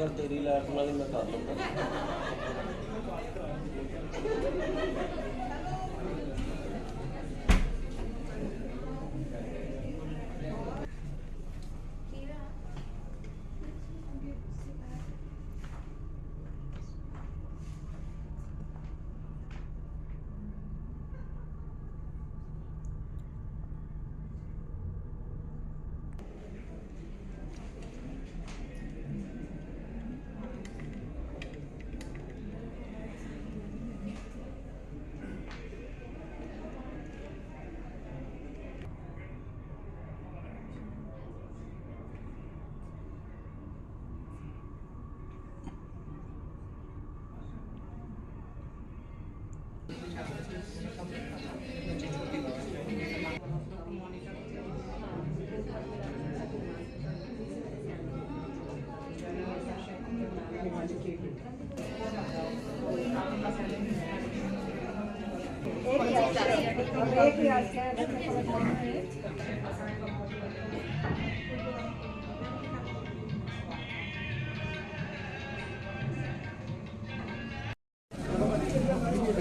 ਚੱਲ ਤੇਰੀ ਲਾਈਫ ਨਾਲ ਹੀ ਮੈਂ ਕਰ ਲੂੰਗਾ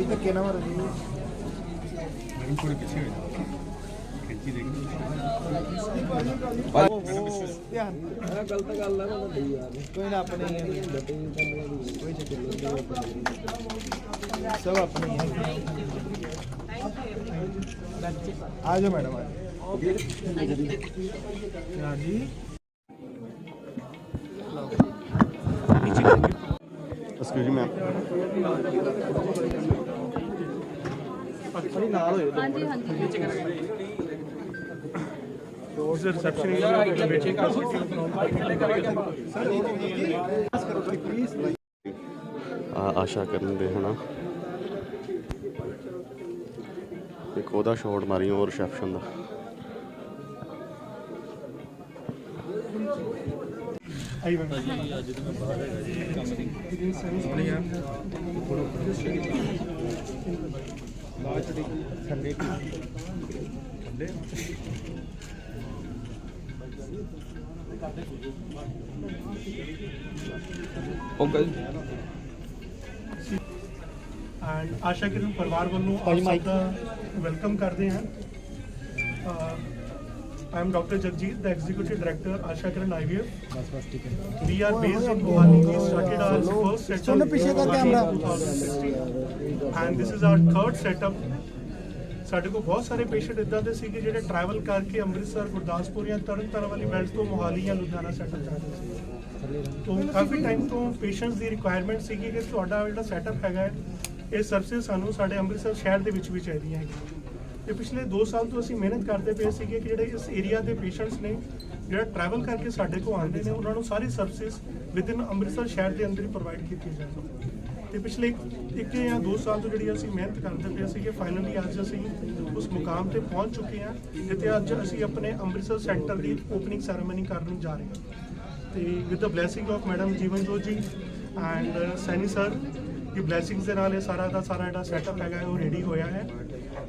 ਧੱਕੇ ਨਾ ਮਾਰੋ ਜੀ ਥੋੜੀ ਪਿੱਛੇ ਹੋ ਜਾ ਖਿੱਚੀ ਦੇਖ ਧਿਆਨ ਇਹ ਗਲਤ ਗੱਲ ਹੈ ਨਾ ਵੱਡੀ ਯਾਰ ਕੋਈ ਨਾ ਆਪਣੇ ਕੋਈ ਚੱਕਰ ਨਹੀਂ ਸਭ ਆਪਣੇ ਆ ਜਾਓ ਮੈਡਮ ਆ ਜਾਓ ਜੀ ਐਕਸਕਿਊਜ਼ ਮੈਮ ਥੋੜੀ ਨਾਲ ਹੋਏ ਹਾਂਜੀ। ਹਾਂਜੀ ਦੋਸਤ ਰਿਸੈਪਸ਼ਨ ਏਰੀਆ ਵਿੱਚ ਆਸ਼ਾ ਕਰਨ ਦੇ ਹਨਾ ਇੱਕ ਉਹਦਾ ਸ਼ਾਟ ਮਾਰੀ ਉਹ ਰਿਸੈਪਸ਼ਨ ਦਾ। ਆਈ ਬੰਦਾ ਅੱਜ ਤਾਂ ਮੈਂ ਬਾਹਰ ਹੈਗਾ ਜੀ ਕੰਮ ਦੀ ਸੋਹਣੀ ਆ ਬਾਅਦ ਚ Sunday Sunday and Asha Kiran ਪਰਿਵਾਰ ਵੱਲੋਂ ਆਪ ਸਭ ਦਾ ਵੈਲਕਮ ਕਰਦੇ ਹਾਂ I am doctor Jagjit the executive director Asha Kiran IVF ਬਸ ਬਸ ਠੀਕ ਹੈ we are based in Guwahati. We started our first setup ਸੁਣੋ ਪਿੱਛੇ ਕਰ camera. 2016 and this is our third setup. ਸਾਡੇ ਕੋਲ ਬਹੁਤ ਸਾਰੇ ਪੇਸ਼ੈਂਟ ਇਦਾਂ ਦੇ ਸੀਗੇ ਜਿਹੜੇ ਟਰੈਵਲ ਕਰਕੇ ਅੰਮ੍ਰਿਤਸਰ ਗੁਰਦਾਸਪੁਰ ਜਾਂ ਤਰਨਤਾਰਨ ਵਾਲੀ ਬੈਲਟ ਤੋਂ ਮੋਹਾਲੀ ਜਾਂ ਲੁਧਿਆਣਾ ਸੈਟਲ ਜਾਂਦੇ ਸੀ। ਤੋਂ ਕਾਫੀ ਟਾਈਮ ਤੋਂ ਪੇਸ਼ੈਂਟਸ ਦੀ ਰਿਕੁਆਇਰਮੈਂਟ ਸੀਗੀ ਕਿ ਤੁਹਾਡਾ ਜਿਹੜਾ ਸੈਟਅਪ ਹੈਗਾ ਹੈ, ਇਹ ਸਰਵਿਸ ਸਾਨੂੰ ਸਾਡੇ ਅੰਮ੍ਰਿਤਸਰ ਸ਼ਹਿਰ ਦੇ ਵਿੱਚ ਵੀ ਚਾਹੀਦੀਆਂ ਹੈਗੀਆਂ। ਤੇ ਪਿਛਲੇ 2 ਸਾਲ ਤੋਂ ਅਸੀਂ ਮਿਹਨਤ ਕਰਦੇ ਪਏ ਸੀਗੇ ਕਿ ਜਿਹੜੇ ਇਸ ਏਰੀਆ ਦੇ ਪੇਸ਼ੈਂਟਸ ਨੇ, ਜਿਹੜਾ ਟਰੈਵਲ ਕਰਕੇ ਸਾਡੇ ਕੋਲ ਆਉਂਦੇ ਨੇ, ਉਹਨਾਂ ਨੂੰ ਸਾਰੀ ਸਰਵਿਸ ਵਿਦਿਨ ਅੰਮ੍ਰਿਤਸਰ ਸ਼ਹਿਰ ਦੇ ਅੰਦਰ ਹੀ ਪ੍ਰੋਵਾਈਡ ਕੀਤੀ ਜਾਵੇ ਤੇ ਪਿਛਲੇ ਇੱਕ- ਜਾਂ 2 ਸਾਲ ਤੋਂ ਜਿਹੜੀ ਅਸੀਂ ਮਿਹਨਤ ਕਰਦੇ ਪਏ ਸੀਗੇ ਫਾਈਨਲੀ ਅੱਜ ਅਸੀਂ ਉਸ ਮੁਕਾਮ ਤੇ ਪਹੁੰਚ ਚੁੱਕੇ ਹਾਂ, ਜਿੱਥੇ ਅੱਜ ਅਸੀਂ ਆਪਣੇ ਅੰਮ੍ਰਿਤਸਰ ਸੈਂਟਰ ਦੀ ਓਪਨਿੰਗ ਸੈਰੇਮਨੀ ਕਰਨ ਜਾ ਰਹੇ ਹਾਂ। ਤੇ with the blessing of madam Jeevanjot ji and Saini sir the blessings ਦੇ ਨਾਲ ਇਹ ਸਾਰਾ ਦਾ ਸਾਰਾ ਜਿਹੜਾ ਸੈਟਅਪ ਹੈਗਾ ਉਹ ਰੈਡੀ ਹੋਇਆ ਹੈ।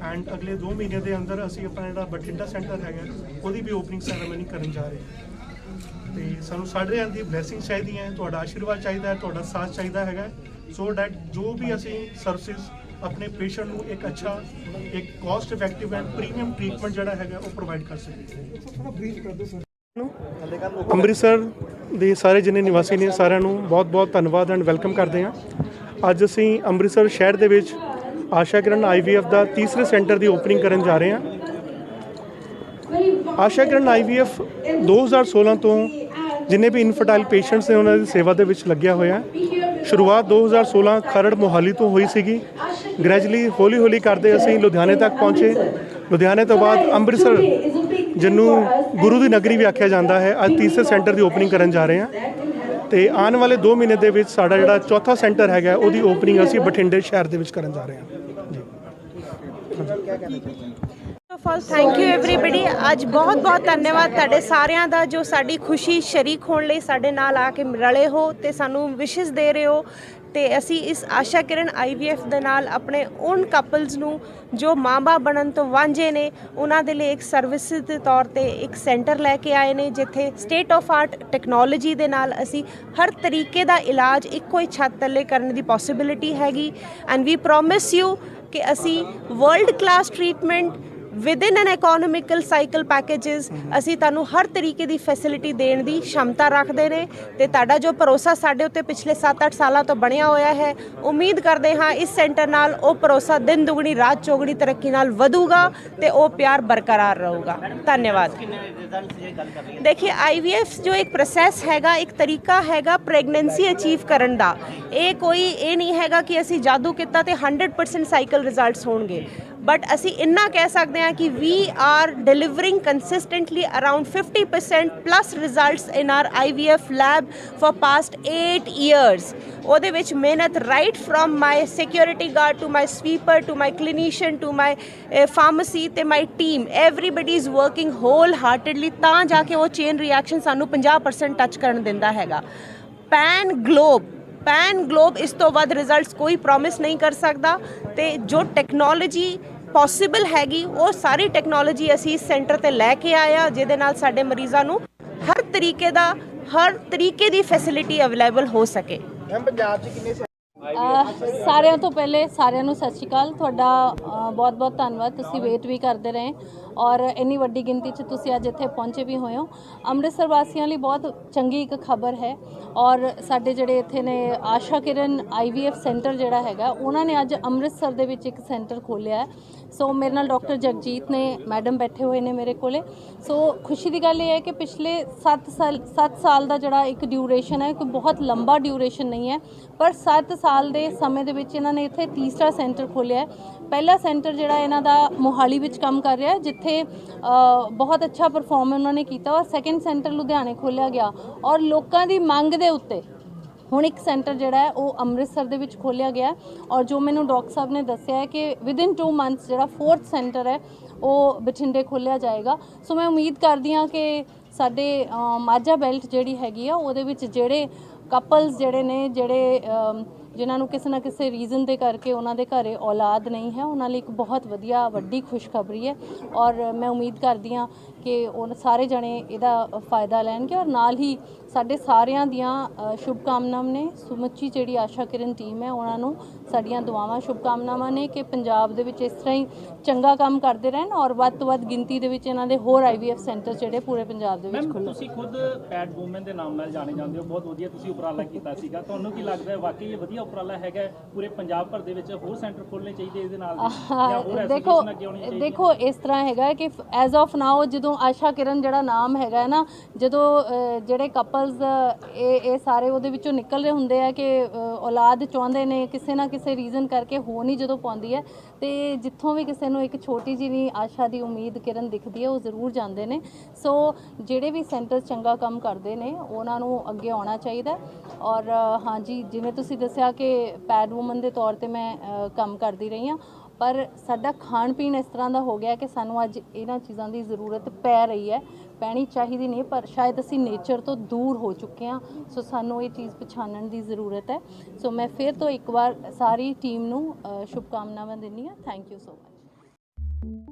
ਐਂਡ ਅਗਲੇ 2 ਮਹੀਨੇ ਦੇ ਅੰਦਰ ਅਸੀਂ ਆਪਣਾ ਜਿਹੜਾ ਬਠਿੰਡਾ ਸੈਂਟਰ ਹੈਗਾ, ਉਹਦੀ ਵੀ ਓਪਨਿੰਗ ਸੈਰੇਮਨੀ ਕਰਨ ਜਾ ਰਹੇ ਹਾਂ। ਤੇ ਸਾਨੂੰ ਸਾਰਿਆਂ ਦੀ ਬਲੇਸਿੰਗ ਚਾਹੀਦੀ ਹੈ, ਤੁਹਾਡਾ ਆਸ਼ੀਰਵਾਦ ਚਾਹੀਦਾ ਹੈ, ਤੁਹਾਡਾ ਸਾਥ ਚਾਹੀਦਾ ਹੈਗਾ ਸੋ ਦੈਟ ਜੋ ਵੀ ਅਸੀਂ ਸਰਵਿਸ ਆਪਣੇ ਪੇਸ਼ੈਂਟ ਨੂੰ ਇੱਕ ਅੱਛਾ, ਇੱਕ cost effective and premium treatment ਜਿਹੜਾ ਹੈਗਾ, ਉਹ ਪ੍ਰੋਵਾਈਡ ਕਰ ਸਕੀਏ। ਅੰਮ੍ਰਿਤਸਰ ਦੇ ਸਾਰੇ ਜਿੰਨੇ ਨਿਵਾਸੀ ਨੇ, ਸਾਰਿਆਂ ਨੂੰ ਬਹੁਤ-ਬਹੁਤ ਧੰਨਵਾਦ ਐਂਡ ਵੈਲਕਮ ਕਰਦੇ ਹਾਂ। ਅੱਜ ਅਸੀਂ ਅੰਮ੍ਰਿਤਸਰ ਸ਼ਹਿਰ ਦੇ ਵਿੱਚ ਆਸ਼ਾ ਕਿਰਨ ਆਈਵੀਐਫ ਦਾ ਤੀਸਰੇ ਸੈਂਟਰ ਦੀ ਓਪਨਿੰਗ ਕਰਨ ਜਾ ਰਹੇ ਹਾਂ। ਆਸ਼ਾ ਕਿਰਨ ਆਈਵੀਐਫ 2016 ਤੋਂ ਜਿੰਨੇ ਵੀ ਇਨਫਰਟਾਈਲ ਪੇਸ਼ੈਂਟਸ ਨੇ ਉਹਨਾਂ ਦੀ ਸੇਵਾ ਦੇ ਵਿੱਚ ਲੱਗਿਆ ਹੋਇਆ ਹੈ। ਸ਼ੁਰੂਆਤ 2016 ਖਰੜ ਮੋਹਾਲੀ ਤੋਂ ਹੋਈ ਸੀਗੀ। ਗ੍ਰੈਜੂਅਲੀ ਹੌਲੀ ਹੌਲੀ ਕਰਦੇ ਅਸੀਂ ਲੁਧਿਆਣੇ ਤੱਕ ਪਹੁੰਚੇ। ਲੁਧਿਆਣੇ ਤੋਂ ਬਾਅਦ ਅੰਮ੍ਰਿਤਸਰ ਜਿਹਨੂੰ ਗੁਰੂ ਦੀ ਨਗਰੀ ਵੀ ਆਖਿਆ ਜਾਂਦਾ ਹੈ, ਅੱਜ ਤੀਸਰੇ ਸੈਂਟਰ ਦੀ ਓਪਨਿੰਗ ਕਰਨ ਜਾ ਰਹੇ ਹਾਂ। ਤੇ ਆਉਣ ਵਾਲੇ 2 ਮਹੀਨੇ ਦੇ ਵਿੱਚ ਸਾਡਾ ਜਿਹੜਾ ਚੌਥਾ ਸੈਂਟਰ ਹੈਗਾ ਉਹਦੀ ਓਪਨਿੰਗ ਅਸੀਂ ਬਠਿੰਡੇ ਸ਼ਹਿਰ ਦੇ ਵਿੱਚ ਕਰਨ ਜਾ ਰਹੇ ਹਾਂ ਜੀ ਥੈਂਕ ਯੂ एवरीबॉडी ਅੱਜ ਬਹੁਤ ਬਹੁਤ ਧੰਨਵਾਦ ਤੁਹਾਡੇ ਸਾਰਿਆਂ ਦਾ ਜੋ ਸਾਡੀ ਖੁਸ਼ੀ ਸ਼ਰੀਕ ਹੋਣ ਲਈ ਸਾਡੇ ਨਾਲ ਆ ਕੇ ਰਲੇ ਹੋ ਤੇ ਸਾਨੂੰ ਵਿਸ਼ੇਸ ਦੇ ਰਹੇ ਹੋ ਤੇ ਅਸੀਂ ਇਸ ਆਸ਼ਾ ਕਿਰਨ IVF ਦੇ ਨਾਲ ਆਪਣੇ ਉਨ ਕਪਲਸ ਨੂੰ ਜੋ ਮਾਂ-ਬਾਪ ਬਣਨ ਤੋਂ ਵਾਂਝੇ ਨੇ, ਉਹਨਾਂ ਦੇ ਲਈ ਇੱਕ ਸਰਵਿਸ ਦੇ ਤੌਰ ਤੇ ਇੱਕ ਸੈਂਟਰ ਲੈ ਕੇ ਆਏ ਨੇ, ਜਿੱਥੇ ਸਟੇਟ ਆਫ ਆਰਟ ਟੈਕਨੋਲੋਜੀ ਦੇ ਨਾਲ ਅਸੀਂ ਹਰ ਤਰੀਕੇ ਦਾ ਇਲਾਜ ਇੱਕੋ ਹੀ ਛੱਤ ਥੱਲੇ ਕਰਨ ਦੀ ਪੋਸਿਬਿਲਿਟੀ ਹੈਗੀ। ਐਂਡ ਵੀ ਪ੍ਰੋਮਿਸ ਯੂ ਕਿ ਅਸੀਂ world class treatment with an economical cycle packages ਅਸੀਂ ਤੁਹਾਨੂੰ ਹਰ ਤਰੀਕੇ ਦੀ ਫੈਸਿਲਿਟੀ ਦੇਣ ਦੀ ਸ਼ਮਤਾ ਰੱਖਦੇ ਨੇ ਤੇ ਤੁਹਾਡਾ ਜੋ ਭਰੋਸਾ ਸਾਡੇ ਉੱਤੇ ਪਿਛਲੇ 7-8 ਸਾਲਾਂ ਤੋਂ ਬਣਿਆ ਹੋਇਆ ਹੈ, ਉਮੀਦ ਕਰਦੇ ਹਾਂ ਇਸ ਸੈਂਟਰ ਨਾਲ ਉਹ ਭਰੋਸਾ ਦਿਨ ਦੁਗਣੀ, ਰਾਤ ਚੋਗਣੀ ਤਰੱਕੀ ਨਾਲ ਵਧੂਗਾ ਤੇ ਉਹ ਪਿਆਰ ਬਰਕਰਾਰ ਰਹੂਗਾ। ਧੰਨਵਾਦ। ਦੇਖिए ਆਈਵੀਐਫ ਜੋ ਇੱਕ ਪ੍ਰੋਸੈਸ ਹੈਗਾ, ਇੱਕ ਤਰੀਕਾ ਹੈਗਾ ਪ੍ਰੈਗਨੈਂਸੀ ਅਚੀਵ ਕਰਨ ਦਾ। ਇਹ ਕੋਈ, ਇਹ ਨਹੀਂ ਹੈਗਾ ਕਿ ਅਸੀਂ ਜਾਦੂ ਕੀਤਾ ਤੇ 100% ਸਾਈਕਲ ਰਿਜ਼ਲਟਸ ਹੋਣਗੇ। ਬਟ ਅਸੀਂ ਇੰਨਾ ਕਹਿ ਸਕਦੇ ਹਾਂ ਕਿ we are delivering consistently around 50% plus results in our IVF lab for past 8 years ਉਹਦੇ ਵਿੱਚ ਮਿਹਨਤ right from my security guard to my sweeper to my clinician to my pharmacy ਤੇ my team everybody is working wholeheartedly ਤਾਂ ਜਾ ਕੇ ਉਹ chain reaction ਸਾਨੂੰ 50% touch ਕਰਨ ਦਿੰਦਾ ਹੈਗਾ। ਪੈਨ ਗਲੋਬ ਪੈਨ ਗਲੋਬ ਇਸ ਤੋਂ ਵੱਧ ਰਿਜ਼ਲਟਸ ਕੋਈ ਪ੍ਰੋਮਿਸ ਨਹੀਂ ਕਰ ਸਕਦਾ ਤੇ ਜੋ ਟੈਕਨੋਲੋਜੀ ਪੋਸੀਬਲ ਹੈਗੀ ਉਹ ਸਾਰੀ ਟੈਕਨੋਲੋਜੀ ਅਸੀਂ ਇਸ ਸੈਂਟਰ ਤੇ ਲੈ ਕੇ ਆਇਆ ਜਿਹਦੇ ਨਾਲ ਸਾਡੇ ਮਰੀਜ਼ਾਂ ਨੂੰ ਹਰ ਤਰੀਕੇ ਦਾ ਹਰ ਤਰੀਕੇ ਦੀ ਫੈਸਿਲਿਟੀ ਅਵੇਲੇਬਲ ਹੋ ਸਕੇ। ਅਹ ਸਾਰਿਆਂ ਤੋਂ ਪਹਿਲੇ ਸਾਰਿਆਂ ਨੂੰ ਸਤਿ ਸ਼੍ਰੀ ਅਕਾਲ। ਤੁਹਾਡਾ ਬਹੁਤ ਬਹੁਤ ਧੰਨਵਾਦ। ਤੁਸੀਂ ਵੇਟ ਵੀ ਕਰਦੇ ਰਹੇ। ਔਰ ਇੰਨੀ ਵੱਡੀ ਗਿਣਤੀ 'ਚ ਤੁਸੀਂ ਅੱਜ ਇੱਥੇ ਪਹੁੰਚੇ ਵੀ ਹੋਏ ਹੋ। ਅੰਮ੍ਰਿਤਸਰ ਵਾਸੀਆਂ ਲਈ ਬਹੁਤ ਚੰਗੀ ਇੱਕ ਖਬਰ ਹੈ ਔਰ ਸਾਡੇ ਜਿਹੜੇ ਇੱਥੇ ਨੇ ਆਸ਼ਾ ਕਿਰਨ IVF ਸੈਂਟਰ ਜਿਹੜਾ ਹੈਗਾ, ਉਹਨਾਂ ਨੇ ਅੱਜ ਅੰਮ੍ਰਿਤਸਰ ਦੇ ਵਿੱਚ ਇੱਕ ਸੈਂਟਰ ਖੋਲ੍ਹਿਆ ਹੈ। ਸੋ ਮੇਰੇ ਨਾਲ ਡਾਕਟਰ ਜਗਜੀਤ ਨੇ, ਮੈਡਮ ਬੈਠੇ ਹੋਏ ਨੇ ਮੇਰੇ ਕੋਲੇ। ਸੋ ਖੁਸ਼ੀ ਦੀ ਗੱਲ ਇਹ ਹੈ ਕਿ ਪਿਛਲੇ 7 ਸਾਲ 7 ਸਾਲ ਦਾ ਜਿਹੜਾ ਇੱਕ ਡਿਊਰੇਸ਼ਨ ਹੈ, ਕੋਈ ਬਹੁਤ ਲੰਬਾ ਡਿਊਰੇਸ਼ਨ ਨਹੀਂ ਹੈ, ਪਰ 7 ਸਾਲ ਦੇ ਸਮੇਂ ਦੇ ਵਿੱਚ ਇਹਨਾਂ ਨੇ ਇੱਥੇ ਤੀਸਰਾ ਸੈਂਟਰ ਖੋਲ੍ਹਿਆ ਪਹਿਲਾ ਸੈਂਟਰ ਜਿਹੜਾ ਇਹਨਾਂ ਦਾ ਮੋਹਾਲੀ ਵਿੱਚ ਕੰਮ ਕਰ ਰਿਹਾ ਹੈ ਉੱਥੇ ਬਹੁਤ ਅੱਛਾ ਪਰਫਾਰਮ ਉਹਨਾਂ ਨੇ ਕੀਤਾ। ਔਰ ਸੈਕੰਡ ਸੈਂਟਰ ਲੁਧਿਆਣੇ ਖੋਲ੍ਹਿਆ ਗਿਆ। ਔਰ ਲੋਕਾਂ ਦੀ ਮੰਗ ਦੇ ਉੱਤੇ ਹੁਣ ਇੱਕ ਸੈਂਟਰ ਜਿਹੜਾ ਹੈ, ਉਹ ਅੰਮ੍ਰਿਤਸਰ ਦੇ ਵਿੱਚ ਖੋਲ੍ਹਿਆ ਗਿਆ ਔਰ ਜੋ ਮੈਨੂੰ ਡਾਕਟਰ ਸਾਹਿਬ ਨੇ ਦੱਸਿਆ ਹੈ ਕਿ ਵਿਦਿਨ 2 ਮੰਥਸ ਜਿਹੜਾ ਫੋਰਥ ਸੈਂਟਰ ਹੈ, ਉਹ ਬਠਿੰਡੇ ਖੋਲ੍ਹਿਆ ਜਾਏਗਾ। ਸੋ ਮੈਂ ਉਮੀਦ ਕਰਦੀ ਹਾਂ ਕਿ ਸਾਡੇ ਮਾਝਾ ਬੈਲਟ ਜਿਹੜੀ ਹੈਗੀ ਆ, ਉਹਦੇ ਵਿੱਚ ਜਿਹੜੇ ਕਪਲਸ ਜਿਹੜੇ ਨੇ, ਜਿਹੜੇ ਜਿਨ੍ਹਾਂ ਨੂੰ ਕਿਸੇ ਨਾ ਕਿਸੇ ਰੀਜ਼ਨ ਦੇ ਕਰਕੇ ਉਹਨਾਂ ਦੇ ਘਰੇ ਔਲਾਦ ਨਹੀਂ ਹੈ, ਉਹਨਾਂ ਲਈ ਇੱਕ ਬਹੁਤ ਵਧੀਆ ਵੱਡੀ ਖੁਸ਼ਖਬਰੀ ਹੈ ਔਰ ਮੈਂ ਉਮੀਦ ਕਰਦੀ ਹਾਂ ਕਿ ਉਹ ਸਾਰੇ ਜਣੇ ਇਹਦਾ ਫਾਇਦਾ ਲੈਣਗੇ ਔਰ ਨਾਲ ਹੀ ਸਾਡੇ ਸਾਰਿਆਂ ਦੀਆਂ ਸ਼ੁਭਕਾਮਨਾਵਾਂ ਨੇ। ਸਮੁੱਚੀ ਜਿਹੜੀ ਆਸ਼ਾ ਕਿਰਨ ਟੀਮ ਹੈ ਉਹਨਾਂ ਨੂੰ ਸਾਡੀਆਂ ਦੁਆਵਾਂ ਸ਼ੁਭਕਾਮਨਾਵਾਂ ਨੇ ਕਿ ਪੰਜਾਬ ਦੇ ਵਿੱਚ ਇਸ ਤਰ੍ਹਾਂ ਹੀ ਚੰਗਾ ਕੰਮ ਕਰਦੇ ਰਹਿਣ ਔਰ ਵੱਧ ਤੋਂ ਵੱਧ ਗਿਣਤੀ ਦੇ ਵਿੱਚ ਇਹਨਾਂ ਦੇ ਹੋਰ ਆਈਵੀਐਫ ਸੈਂਟਰ ਜਿਹੜੇ ਪੂਰੇ ਪੰਜਾਬ ਦੇ ਵਿੱਚ ਮੈਮ ਖੁੱਲ੍ਹਣ। ਤੁਸੀਂ ਖੁਦ ਪੈਡ ਵੂਮਨ ਦੇ ਨਾਮ ਨਾਲ ਜਾਣੇ ਜਾਂਦੇ ਹੋ। ਬਹੁਤ ਵਧੀਆ ਤੁਸੀਂ ਉਪਰਾਲਾ ਕੀਤਾ ਸੀਗਾ। ਤੁਹਾਨੂੰ ਕੀ ਲੱਗਦਾ ਹੈ ਵਾਕਈ ਇਹ ਵਧੀਆ ਉਪਰਾਲਾ ਹੈਗਾ? ਪੂਰੇ ਪੰਜਾਬ ਭਰ ਦੇ ਵਿੱਚ ਹੋਰ ਸੈਂਟਰ ਖੋਲ੍ਹਣੇ ਚਾਹੀਦੇ ਇਹਦੇ ਨਾਲ ਦੇਖੋ ਦੇਖੋ ਇਸ ਤਰ੍ਹਾਂ ਹੈਗਾ ਕਿ ਐਜ਼ ਆਫ ਨਾਓ ਜਦੋਂ ਆਸ਼ਾ ਕਿਰਨ ਜਿਹੜਾ ਨਾਮ ਹੈਗਾ ਹੈ ਨਾ, ਜਦੋਂ ਜਿਹੜੇ ਕਪਲਸ ਇਹ ਇਹ ਸਾਰੇ ਉਹਦੇ ਵਿੱਚੋਂ ਨਿਕਲ ਰਹੇ ਹੁੰਦੇ ਆ ਕਿ ਔਲਾਦ ਚਾਹੁੰਦੇ ਨੇ, ਕਿਸੇ ਨਾ ਕਿਸੇ ਰੀਜ਼ਨ ਕਰਕੇ ਹੋ ਨਹੀਂ ਜਦੋਂ ਪਾਉਂਦੀ ਹੈ, ਤੇ ਜਿੱਥੋਂ ਵੀ ਕਿਸੇ ਨੂੰ ਇੱਕ ਛੋਟੀ ਜਿਹੀ ਆਸ਼ਾ ਦੀ ਉਮੀਦ ਕਿਰਨ ਦਿਖਦੀ ਹੈ, ਉਹ ਜ਼ਰੂਰ ਜਾਂਦੇ ਨੇ। ਸੋ ਜਿਹੜੇ ਵੀ ਸੈਂਟਰ ਚੰਗਾ ਕੰਮ ਕਰਦੇ ਨੇ, ਉਹਨਾਂ ਨੂੰ ਅੱਗੇ ਆਉਣਾ ਚਾਹੀਦਾ ਔਰ ਹਾਂਜੀ, ਜਿਵੇਂ ਤੁਸੀਂ ਦੱਸਿਆ ਕਿ ਪੈਡ ਵੂਮਨ ਦੇ ਤੌਰ ਤੇ ਮੈਂ ਕੰਮ ਕਰਦੀ ਰਹੀ ਹਾਂ ਪਰ ਸਾਡਾ ਖਾਣ ਪੀਣ ਇਸ ਤਰ੍ਹਾਂ ਦਾ ਹੋ ਗਿਆ ਕਿ ਸਾਨੂੰ ਅੱਜ ਇਹਨਾਂ ਚੀਜ਼ਾਂ ਦੀ ਜ਼ਰੂਰਤ ਪੈ ਰਹੀ ਹੈ। ਪੈਣੀ ਚਾਹੀਦੀ ਨਹੀਂ, ਪਰ ਸ਼ਾਇਦ ਅਸੀਂ ਨੇਚਰ ਤੋਂ ਦੂਰ ਹੋ ਚੁੱਕੇ ਹਾਂ, ਸੋ ਸਾਨੂੰ ਇਹ ਚੀਜ਼ ਪਛਾਣਨ ਦੀ ਜ਼ਰੂਰਤ ਹੈ। ਸੋ ਮੈਂ ਫਿਰ ਤੋਂ ਇੱਕ ਵਾਰ ਸਾਰੀ ਟੀਮ ਨੂੰ ਸ਼ੁਭਕਾਮਨਾਵਾਂ ਦਿੰਦੀ ਹਾਂ। Thank you so much